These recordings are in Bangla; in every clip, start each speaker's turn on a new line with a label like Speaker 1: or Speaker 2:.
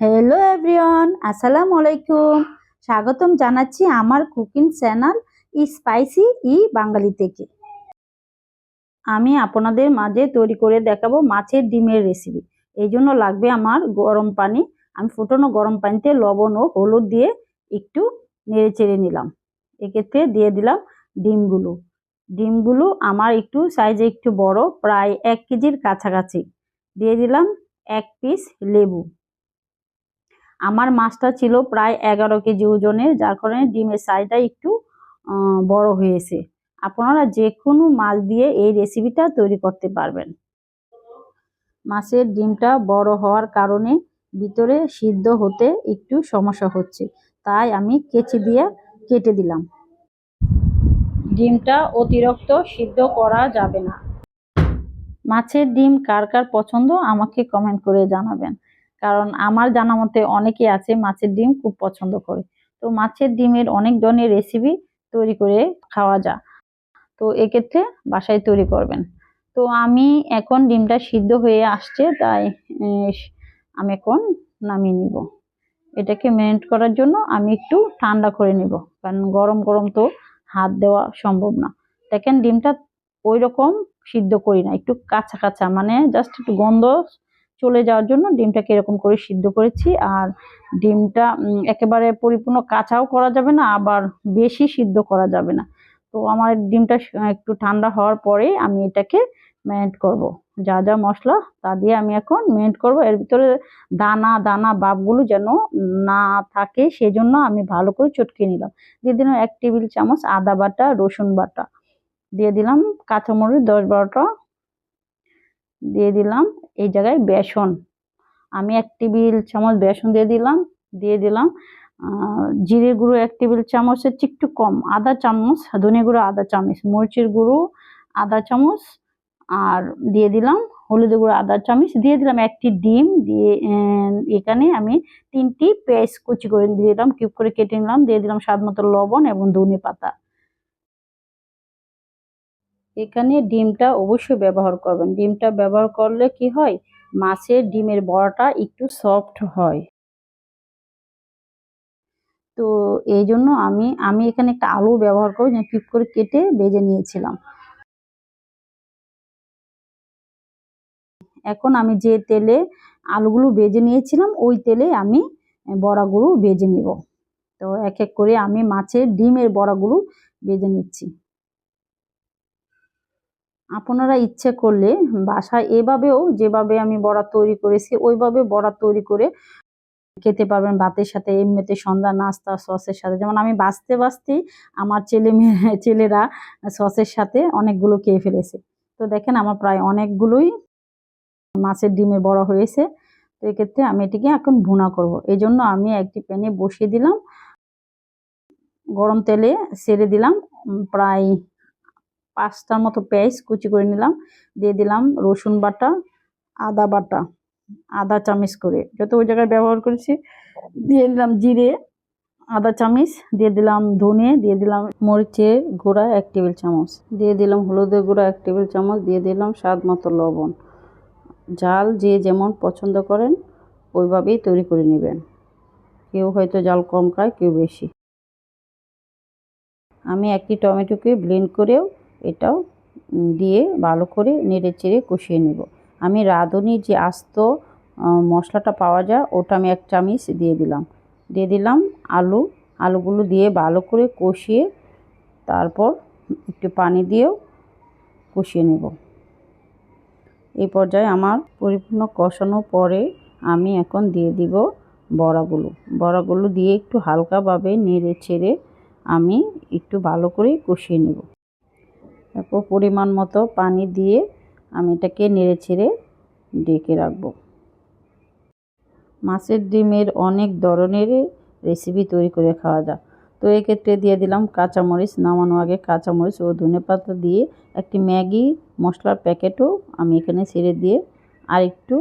Speaker 1: হ্যালো এভরিওয়ান আসসালামু আলাইকুম স্বাগতম জানাচ্ছি আমার কুকিং চ্যানেল ই স্পাইসি ই বাঙালি থেকে। আমি আপনাদের মাঝে তৈরি করে দেখাবো মাছের ডিমের রেসিপি এই জন্য লাগবে আমার গরম পানি। আমি ফুটানো গরম পানিতে লবণ ও হলুদ দিয়ে একটু নেড়ে চেড়ে নিলাম। এক্ষেত্রে দিয়ে দিলাম ডিমগুলো। ডিমগুলো আমার একটু সাইজে একটু বড়, প্রায় এক কেজির কাছাকাছি। দিয়ে দিলাম এক পিস লেবু। আমার মাছটা ছিল প্রায় এগারো কেজি ওজনের, যার কারণে ডিমের সাইজটা একটু বড় হয়েছে। আপনারা যে কোনো মাছ দিয়ে এই রেসিপিটা তৈরি করতে পারবেন। মাছের ডিমটা বড় হওয়ার কারণে ভিতরে সিদ্ধ হতে একটু সমস্যা হচ্ছে, তাই আমি কেচি দিয়ে কেটে দিলাম। ডিমটা অতিরিক্ত সিদ্ধ করা যাবে না। মাছের ডিম কার কার পছন্দ আমাকে কমেন্ট করে জানাবেন। কারণ আমার জানা মতে অনেকে আছে মাছের ডিম খুব পছন্দ করে। তো মাছের ডিমের অনেক ধরনের রেসিপি তৈরি করে খাওয়া যায় তো এক্ষেত্রে বাসায় তৈরি করবেন। তো আমি এখন ডিমটা সিদ্ধ হয়ে আসছে, তাই আমি এখন নামিয়ে নিব। এটাকে ম্যারিনেট করার জন্য আমি একটু ঠান্ডা করে নিব, কারণ গরম গরম তো হাত দেওয়া সম্ভব না। দেখেন ডিমটা ওই রকম সিদ্ধ করি না, একটু কাঁচা কাঁচা মানে জাস্ট একটু গন্ধ চলে যাওয়ার জন্য ডিমটাকে এরকম করে সিদ্ধ করেছি। আর ডিমটা একেবারে পরিপূর্ণ কাঁচাও করা যাবে না, আবার বেশি সিদ্ধ করা যাবে না। তো আমার ডিমটা একটু ঠান্ডা হওয়ার পরে আমি এটাকে ম্যারিনেট করব। যা যা মশলা, তা দিয়ে আমি এখন ম্যারিনেট করব। এর ভিতরে দানা দানা, বাপগুলো যেন না থাকে, সেজন্য আমি ভালো করে চটকে নিলাম। দিয়ে দিলাম এক টেবিল চামচ আদা বাটা, রসুন বাটা। দিয়ে দিলাম কাঁচামরিচ দশ বারোটা দিয়ে দিলাম এই জায়গায় বেসন। আমি এক টেবিল চামচ বেসন দিয়ে দিলাম দিয়ে দিলাম জিরে গুঁড়ো এক টেবিল চামচের একটু কম আধা চামচ, ধনে গুঁড়ো আধা চামচ, মরিচের গুঁড়ো আধা চামচ, আর দিয়ে দিলাম হলুদ গুঁড়ো আধা চামচ, দিয়ে দিলাম একটি ডিম, দিয়ে এখানে আমি তিনটি পেঁয়াজ কুচি করে দিয়ে দিলাম, কিউব করে কেটে নিলাম, দিয়ে দিলাম স্বাদ মতো লবণ এবং ধনে পাতা। এখানে ডিমটা অবশ্যই ব্যবহার করবেন। ডিমটা ব্যবহার করলে কি হয়? মাছের ডিমের বড়াটা একটু সফট হয়। তো এই জন্য আমি আমি এখানে একটা আলু ব্যবহার করি যে কিপ করে কেটে বেজে নিয়েছিলাম। এখন আমি যে তেলে আলুগুলো বেজে নিয়েছিলাম, ওই তেলে আমি বড়াগুলো বেজে নিব। তো এক এক করে আমি মাছের ডিমের বড়াগুলো বেজে নিচ্ছি। আপনারা ইচ্ছে করলে বাসায় এভাবেও যেভাবে আমি বড়া তৈরি করেছি, ওইভাবে বড়া তৈরি করে খেতে পারবেন ভাতের সাথে, এমনিতে সন্ধ্যা, নাস্তা, সসের সাথে। যেমন আমি বাঁচতে বাঁচতেই আমার ছেলে মেয়ে, ছেলেরা সসের সাথে অনেকগুলো খেয়ে ফেলেছে। তো দেখেন আমার প্রায় অনেকগুলোই মাছের ডিমে বড় হয়েছে। তো এক্ষেত্রে আমি এটিকে এখন ভুনা করব। এই জন্য আমি একটি প্যানে বসিয়ে দিলাম, গরম তেলে সেরে দিলাম প্রায় পাঁচটার মতো পেঁয়াজ কুচি করে নিলাম, দিয়ে দিলাম রসুন বাটা, আদা বাটা, আদা চামিচ করে। যত ওই জায়গায় ব্যবহার করেছি, দিয়ে দিলাম জিরে, আদা চামিচ, দিয়ে দিলাম ধনে, দিয়ে দিলাম মরিচের গুঁড়া এক টেবিল চামচ, দিয়ে দিলাম হলুদের গুঁড়া এক টেবিল চামচ, দিয়ে দিলাম স্বাদ মতো লবণ। জাল যে যেমন পছন্দ করেন, ওইভাবেই তৈরি করে নেবেন। কেউ হয়তো জাল কম খায়, কেউ বেশি। আমি একটি টমেটোকে ব্লেন্ড করেও এটাও দিয়ে ভালো করে নেড়ে চেড়ে কষিয়ে নেব। আমি রাঁধুনির যে আস্ত মশলাটা পাওয়া যায়, ওটা আমি এক চামিচ দিয়ে দিলাম। দিয়ে দিলাম আলু, আলুগুলো দিয়ে ভালো করে কষিয়ে তারপর একটু পানি দিয়েও কষিয়ে নেব। এই পর্যায়ে আমার পরিপূর্ণ কষানো পরে আমি এখন দিয়ে দিব বড়াগুলো। বড়াগুলো দিয়ে একটু হালকাভাবে নেড়ে ছেড়ে আমি একটু ভালো করে কষিয়ে নেব। তারপর পরিমাণ মতো পানি দিয়ে আমি এটাকে নেড়ে ছেড়ে ডেকে রাখব। মাছের ডিমের অনেক ধরনের রেসিপি তৈরি করে খাওয়া যায়। তো এক্ষেত্রে দিয়ে দিলাম কাঁচামরিচ নামানো আগে কাঁচামরিচ ও ধনে পাতা দিয়ে একটি ম্যাগি মশলার প্যাকেটও আমি এখানে ছেড়ে দিয়ে আর একটু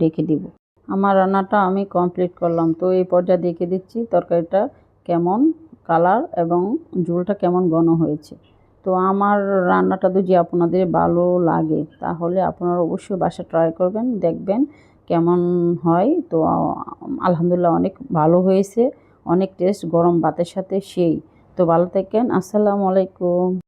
Speaker 1: ডেকে দিব। আমার রান্নাটা আমি কমপ্লিট করলাম। তো এই পর্যায়ে দেখে দিচ্ছি তরকারিটা কেমন কালার এবং ঝোলটা কেমন ঘন হয়েছে। তো আমার রান্নাটা যদি আপনাদের ভালো লাগে, তাহলে আপনারা অবশ্যই বাসা ট্রাই করবেন, দেখবেন কেমন হয়। তো, আলহামদুলিল্লাহ অনেক ভালো হয়েছে, অনেক টেস্ট গরম ভাতের সাথে সেই। তো ভালো থাকেন, আসসালামু আলাইকুম।